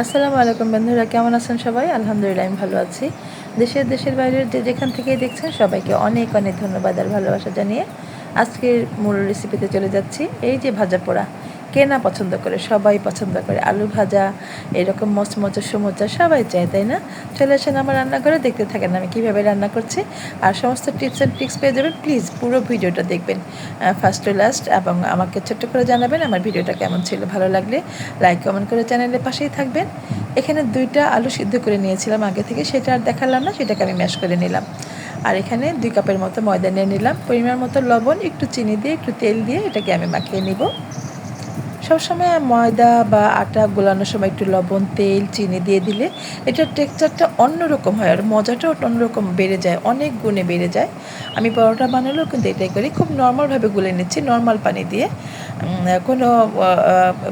আসসালামু আলাইকুম বন্ধুরা, কেমন আছেন সবাই? আলহামদুলিল্লাহ, আমি ভালো আছি। দেশের দেশের বাইরের যে যেখান থেকেই দেখছেন, সবাইকে অনেক অনেক ধন্যবাদ আর ভালোবাসা জানিয়ে আজকের মূল রেসিপিতে চলে যাচ্ছি। এই যে ভাজা পোড়া কে না পছন্দ করে, সবাই পছন্দ করে। আলু ভাজা, এরকম মচমচা সমুচা সবাই চায়, তাই না? চলে আসেন আমার রান্নাঘরে, দেখতে থাকেন আমি কীভাবে রান্না করছি। আর সমস্ত টিপস অ্যান্ড ট্রিক্স পেয়ে যাবেন প্লিজ পুরো ভিডিওটা দেখবেন। ফার্স্ট টু লাস্ট এবং আমাকে ছোট্ট করে জানাবেন আমার ভিডিওটা কেমন ছিল, ভালো লাগলে লাইক কমেন্ট করে চ্যানেলের পাশেই থাকবেন। এখানে দুইটা আলু সিদ্ধ করে নিয়েছিলাম আগে থেকে, সেটা আর দেখালাম না, সেটাকে আমি ম্যাশ করে নিলাম। আর এখানে দুই কাপের মতো ময়দা নিয়ে নিলাম। পরিমাণ মতো লবণ, একটু চিনি দিয়ে, একটু তেল দিয়ে এটাকে আমি মাখিয়ে নিব। সবসময় ময়দা বা আটা গোলানোর সময় একটু লবণ, তেল, চিনি দিয়ে দিলে এটার টেক্সচারটা অন্যরকম হয় আর মজাটাও অন্যরকম বেড়ে যায়, অনেক গুণে বেড়ে যায়। আমি পরোটা বানালেও কিন্তু এটাই করি, খুব নর্মালভাবে গুলে নিচ্ছি, নর্মাল পানি দিয়ে। কোনো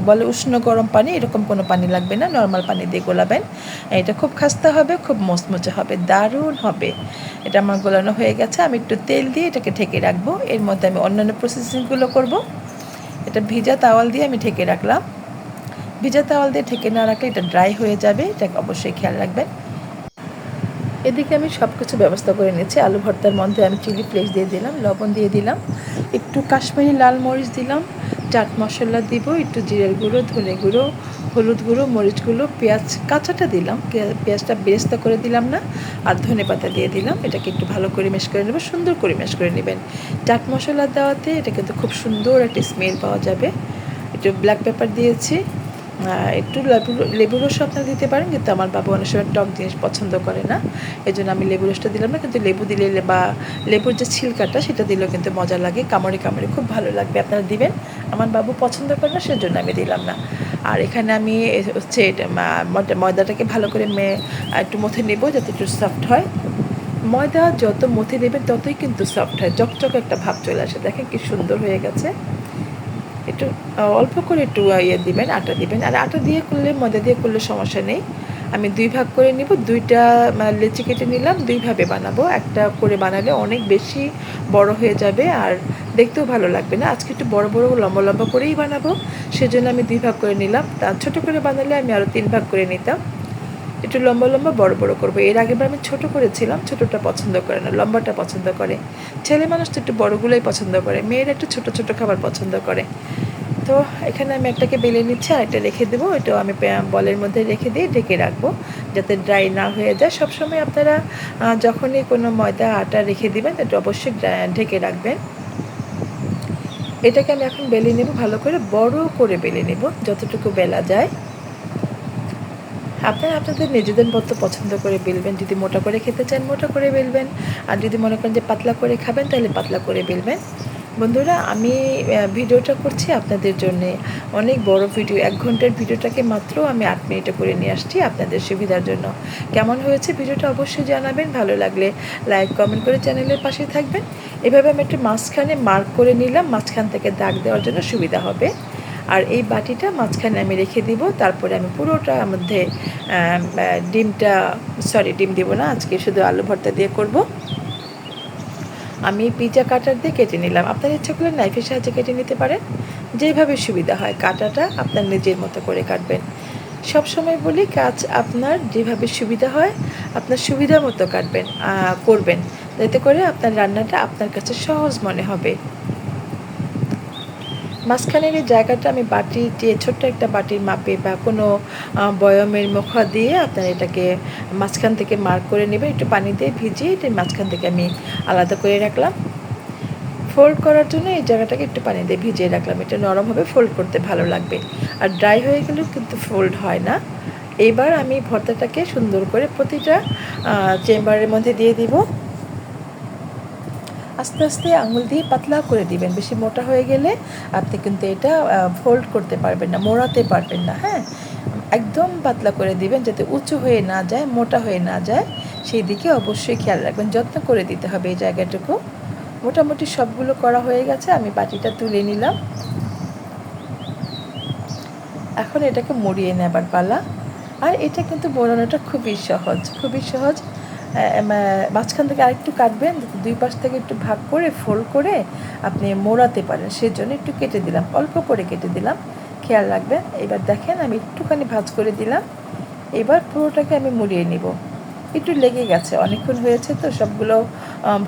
বলে উষ্ণ গরম পানি, এরকম কোনো পানি লাগবে না, নর্মাল পানি দিয়ে গোলাবেন। এটা খুব খাস্তা হবে, খুব মচমচে হবে, দারুণ হবে। এটা আমার গোলানো হয়ে গেছে, আমি একটু তেল দিয়ে এটাকে ঢেকে রাখব, এর মধ্যে আমি অন্যান্য প্রসেসিংগুলো করব। এটা ভিজা তাওয়াল দিয়ে আমি ঢেকে রাখলাম। ভিজা তাওয়াল দিয়ে ঢেকে না রাখলে এটা ড্রাই হয়ে যাবে, এটা অবশ্যই খেয়াল রাখবেন। এদিকে আমি সব কিছু ব্যবস্থা করে নিয়েছি। আলু ভর্তার মধ্যে আমি চিলি ফ্লেক্স দিয়ে দিলাম, লবণ দিয়ে দিলাম, একটু কাশ্মীরি লাল মরিচ দিলাম, চাট মশলা দিব, একটু জিরের গুঁড়ো, ধনে গুঁড়ো হলুদ গুঁড়ো, মরিচ গুঁড়ো, পেঁয়াজ, কাঁচাটা দিলাম। পেঁয়াজটা বেরেস্তা করে দিলাম না, আর ধনে পাতা দিয়ে দিলাম। এটাকে একটু ভালো করে মেশ করে নেবেন সুন্দর করে মেশ করে নেবেন। চাট মশলা দেওয়াতে এটা কিন্তু খুব সুন্দর একটা স্মেল পাওয়া যাবে। একটু ব্ল্যাক পেপার দিয়েছি। একটু লেবু লেবু রস আপনারা দিতে পারেন, কিন্তু আমার বাবা অনেক সময় টক জিনিস পছন্দ করে না। এই জন্য আমি লেবু রসটা দিলাম না, কিন্তু লেবু দিলে বা লেবুর যে ছিলকাটা, সেটা দিলেও কিন্তু মজা লাগে। কামড়ে কামড়ে খুব ভালো লাগবে, আপনারা দিবেন। আমার বাবু পছন্দ করে না, সেজন্য আমি দিলাম না। আর এখানে আমি হচ্ছে ময়দাটাকে ভালো করে মে, একটু মথে নেব যাতে একটু সফট হয়। ময়দা যত মথে নেবেন ততই কিন্তু সফট হয়। চকচকে একটা ভাব চলে আসে। দেখেন কি সুন্দর হয়ে গেছে। একটু অল্প করে একটু ইয়ে দিবেন, আটা দিবেন। আর আটা দিয়ে করলে, ময়দা দিয়ে করলে সমস্যা নেই। আমি দুই ভাগ করে নিব। দুইটা মানে লেচি কেটে নিলাম। দুইভাবে বানাবো। একটা করে বানালে অনেক বেশি বড় হয়ে যাবে। আর দেখতেও ভালো লাগবে না। আজকে একটু বড় বড় লম্বা লম্বা করেই বানাবো। সেজন্য আমি দুই ভাগ করে নিলাম। তার ছোটো করে বানালে আমি আরও তিন ভাগ করে নিতাম। একটু লম্বা লম্বা বড় বড় করব। এর আগেবার আমি ছোট করেছিলাম, ছোটোটা পছন্দ করে না, লম্বাটা পছন্দ করে। ছেলে মানুষ তো একটু বড়গুলোই পছন্দ করে, মেয়েরা একটু ছোট ছোট খাবার পছন্দ করে। তো এখানে আমি একটাকে বেলে নিচ্ছি, আর একটা রেখে দেবো। এটাও আমি বলের মধ্যে রেখে দিয়ে ঢেকে রাখব, যাতে ড্রাই না হয়ে যায়। সবসময় আপনারা যখনই কোনো ময়দা, আটা রেখে দেবেন এটা অবশ্যই ঢেকে রাখবেন। এটাকে আমি এখন বেলে নেব, ভালো করে বড় করে বেলে নেব, যতটুকু বেলা যায়। আপনারা আপনাদের নিজেদের মতো পছন্দ করে বেলবেন, যদি মোটা করে খেতে চান মোটা করে বেলবেন, আর যদি মনে করেন যে পাতলা করে খাবেন, তাহলে পাতলা করে বেলবেন। বন্ধুরা, আমি ভিডিওটা করছি আপনাদের জন্য। অনেক বড় ভিডিও, এক ঘণ্টার ভিডিওটাকে মাত্র আমি আট মিনিটে করে নিয়ে আসছি আপনাদের সুবিধার জন্য। কেমন হয়েছে ভিডিওটা অবশ্যই জানাবেন, ভালো লাগলে লাইক, কমেন্ট করে চ্যানেলের পাশে থাকবেন। এভাবে আমি একটু মাঝখানে মার্ক করে নিলাম, মাঝখান থেকে দাগ দেওয়ার জন্য সুবিধা হবে। আর এই বাটিটা মাঝখানে আমি রেখে দিব, তারপরে আমি পুরোটার মধ্যে ডিমটা সরি ডিম দিব না, আজকে শুধু আলু ভর্তা দিয়ে করব। আমি পিজা কাটার দিয়ে কেটে নিলাম। আপনার ইচ্ছা করলে নাইফের সাহায্যে কেটে নিতে পারেন। যেভাবে সুবিধা হয়, কাটাটা আপনার নিজের মতো করে কাটবেন। সব সময় বলি, কাজ আপনার যেভাবে সুবিধা হয়, আপনার সুবিধা মতো কাটবেন করবেন। যাতে করে আপনার রান্নাটা আপনার কাছে সহজ মনে হবে। মাঝখানের এই জায়গাটা আমি বাটি দিয়ে, ছোট্ট একটা বাটির মাপে বা কোনো বয়মের মুখা দিয়ে আপনার এটাকে মাঝখান থেকে মার্ক করে নেবেন। একটু পানি দিয়ে ভিজিয়ে এটা মাঝখান থেকে আমি আলাদা করে রাখলাম। ফোল্ড করার জন্য এই জায়গাটাকে একটু পানি দিয়ে ভিজিয়ে রাখলাম। এটা নরম হবে ফোল্ড করতে ভালো লাগবে। আর ড্রাই হয়ে গেলেও কিন্তু ফোল্ড হয় না। এবার আমি ভর্তাটাকে সুন্দর করে প্রতিটা চেম্বারের মধ্যে দিয়ে দিব। আস্তে আস্তে আঙুল দিয়ে পাতলা করে দিবেন। বেশি মোটা হয়ে গেলে আপনি কিন্তু এটা ফোল্ড করতে পারবেন না, মোড়াতে পারবেন না হ্যাঁ? একদম পাতলা করে দিবেন যাতে উঁচু হয়ে না যায়, মোটা হয়ে না যায়। সেই দিকে অবশ্যই খেয়াল রাখবেন, যত্ন করে দিতে হবে এই জায়গাটুকু। মোটামুটি সবগুলো করা হয়ে গেছে, আমি বাটিটা তুলে নিলাম। এখন এটাকে মরিয়ে নেবার পালা। আর এটা কিন্তু মোড়ানোটা খুবই সহজ খুবই সহজ। মাঝখান থেকে আরেকটু কাটবেন, দুই পাশ থেকে একটু ভাগ করে ফোল্ড করে আপনি মোড়াতে পারেন। সেজন্য একটু কেটে দিলাম, অল্প করে কেটে দিলাম। খেয়াল রাখবেন, এবার দেখেন আমি একটুখানি ভাজ করে দিলাম। এবার পুরোটাকে আমি মুড়িয়ে নিব। একটু লেগে গেছে, অনেকক্ষণ হয়েছে তো, সবগুলো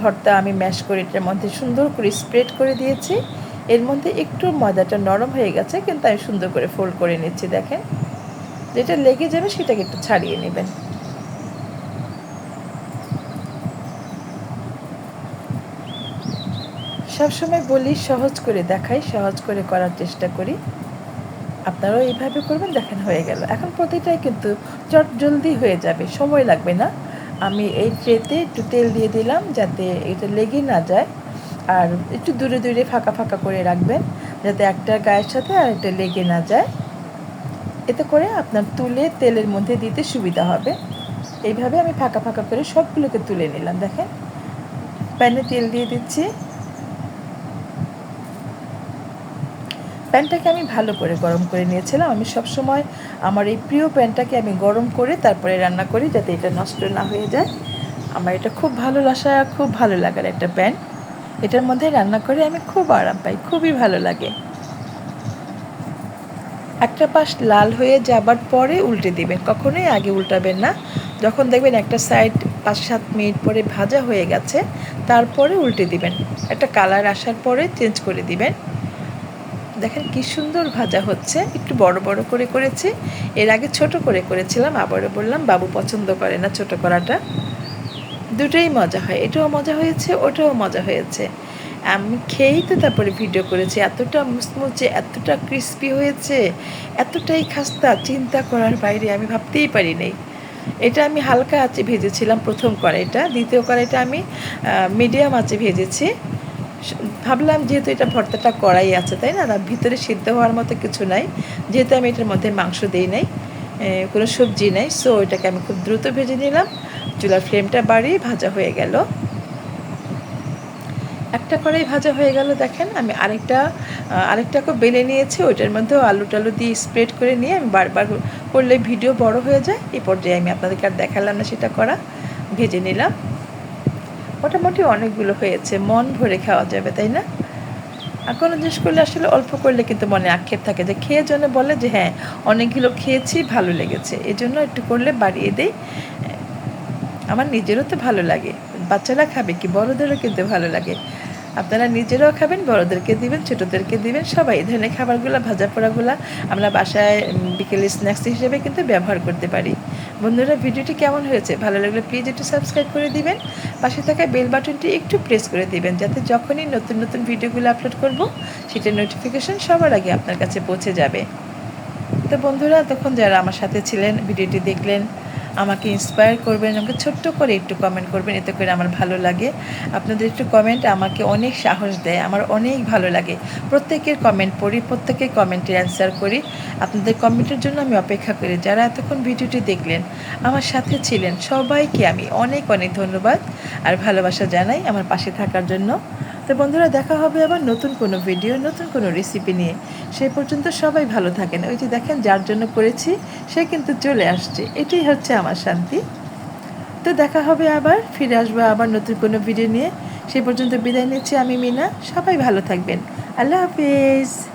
ভর্তা আমি ম্যাশ করে এটার মধ্যে সুন্দর করে স্প্রেড করে দিয়েছি। এর মধ্যে একটু ময়দাটা নরম হয়ে গেছে, কিন্তু আমি সুন্দর করে ফোল্ড করে নিচ্ছি, দেখেন। যেটা লেগে যাবে সেটাকে একটু ছাড়িয়ে নেবেন। সবসময় বলি, সহজ করে দেখাই, সহজ করে করার চেষ্টা করি। আপনারাও এইভাবে করবেন, দেখেন হয়ে গেল। এখন প্রতিটাই কিন্তু চট জলদি হয়ে যাবে, সময় লাগবে না। আমি এই ট্রেতে একটু তেল দিয়ে দিলাম যাতে এটা লেগে না যায়। আর একটু দূরে দূরে ফাঁকা ফাঁকা করে রাখবেন যাতে একটা গায়ের সাথে আর একটা লেগে না যায়। এতে করে আপনার তুলে তেলের মধ্যে দিতে সুবিধা হবে। এইভাবে আমি ফাঁকা ফাঁকা করে সবগুলোকে তুলে নিলাম, দেখেন। প্যানে তেল দিয়ে দিচ্ছি। প্যানটাকে আমি ভালো করে গরম করে নিয়েছিলাম। আমি সব সময় আমার এই প্রিয় প্যানটাকে আমি গরম করে তারপরে রান্না করি যাতে এটা নষ্ট না হয়ে যায়। আমার এটা খুব ভালো লাগা খুব ভালো লাগার একটা প্যান। এটার মধ্যে রান্না করে আমি খুব আরাম পাই, খুবই ভালো লাগে। একটা পাশ লাল হয়ে যাবার পরে উল্টে দিবেন, কখনোই আগে উল্টাবেন না। যখন দেখবেন একটা সাইড পাঁচ সাত মিনিট পরে ভাজা হয়ে গেছে, তারপরে উল্টে দিবেন। একটা কালার আসার পরে চেঞ্জ করে দিবেন। দেখেন কি সুন্দর ভাজা হচ্ছে। একটু বড় বড় করে করেছি। এর আগে ছোট করে করেছিলাম, আবারও বললাম, বাবু পছন্দ করে না ছোট করাটা। দুটোই মজা হয়। এটাও মজা হয়েছে, ওটাও মজা হয়েছে। আমি খেয়েই তো তারপরে ভিডিও করেছি। এতটা মুচমুচে, এতটা ক্রিস্পি হয়েছে, এতটাই খাস্তা, চিন্তা করার বাইরে আমি ভাবতেই পারি নাই। এটা আমি হালকা আঁচে ভেজেছিলাম প্রথম কড়াইটা, দ্বিতীয় কড়াইটা আমি মিডিয়াম আঁচে ভেজেছি। ভাবলাম যেহেতু এটা ভর্তাটা কড়াই আছে, তাই না? তার ভিতরে সিদ্ধ হওয়ার মতো কিছু নাই। যেহেতু আমি এটার মধ্যে মাংস দিই নাই কোনো সবজি নেই সো এটাকে আমি খুব দ্রুত ভেজে নিলাম। চুলার ফ্লেমটা বাড়িয়ে ভাজা হয়ে গেল। একটা কড়াই ভাজা হয়ে গেল, দেখেন। আমি আরেকটা আরেকটাকে বেলে নিয়েছি, ওইটার মধ্যেও আলু টালু দিয়ে স্প্রেড করে নিয়ে আমি বারবার করলে ভিডিও বড় হয়ে যায়। এই পর্যায়ে আমি আপনাদেরকে আর দেখালাম না সেটা করা। ভেজে নিলাম। মোটামুটি অনেকগুলো হয়েছে। মন ভরে খাওয়া যাবে, তাই না? আর কোনো জিনিস করলে আসলে অল্প করলে কিন্তু মনে আক্ষেপ থাকে যে খেয়ে জন্য বলে যে হ্যাঁ অনেকগুলো খেয়েছি, ভালো লেগেছে। এই জন্য একটু করলে বাড়িয়ে দেই। আমার নিজেরও তো ভালো লাগে। বাচ্চারা খাবে কি? বড়োদেরও কিন্তু ভালো লাগে। আপনারা নিজেরাও খাবেন, বড়োদেরকে দিবেন, ছোটোদেরকে দিবেন। সবাই এই ধরনের খাবারগুলো, ভাজা পোড়াগুলো আমরা বাসায় বিকেলে স্ন্যাক্স হিসেবে কিন্তু ব্যবহার করতে পারি। বন্ধুরা, ভিডিওটি কেমন হয়েছে? ভালো লাগলে প্লিজ একটু সাবস্ক্রাইব করে দিবেন। পাশে থাকা বেল বাটনটি একটু প্রেস করে দিবেন, যাতে যখনই নতুন নতুন ভিডিওগুলো আপলোড করব সেটার নোটিফিকেশান সবার আগে আপনার কাছে পৌঁছে যাবে। তো বন্ধুরা, তখন যারা আমার সাথে ছিলেন, ভিডিওটি দেখলেন আমাকে ইন্সপায়ার করবেন, আমাকে ছোট্ট করে একটু কমেন্ট করবেন, এতে করে আমার ভালো লাগে। আপনাদের একটু কমেন্ট আমাকে অনেক সাহস দেয়, আমার অনেক ভালো লাগে। প্রত্যেকের কমেন্ট পড়ি, প্রত্যেকের কমেন্টের অ্যান্সার করি। আপনাদের কমেন্টের জন্য আমি অপেক্ষা করি। যারা এতক্ষণ ভিডিওটি দেখলেন, আমার সাথে ছিলেন সবাইকে আমি অনেক অনেক ধন্যবাদ। আর ভালোবাসা জানাই আমার পাশে থাকার জন্য। তো বন্ধুরা, দেখা হবে আবার নতুন কোনো ভিডিও নতুন কোনো রেসিপি নিয়ে। সেই পর্যন্ত সবাই ভালো থাকেন। ওই যে দেখেন, যার জন্য করেছি, সে কিন্তু চলে আসছে। এটাই হচ্ছে আমার শান্তি। তো দেখা হবে আবার, ফিরে আসব আবার নতুন কোনো ভিডিও নিয়ে। সেই পর্যন্ত বিদায় নিচ্ছি আমি, মিনা। সবাই ভালো থাকবেন। আল্লাহ হাফিজ।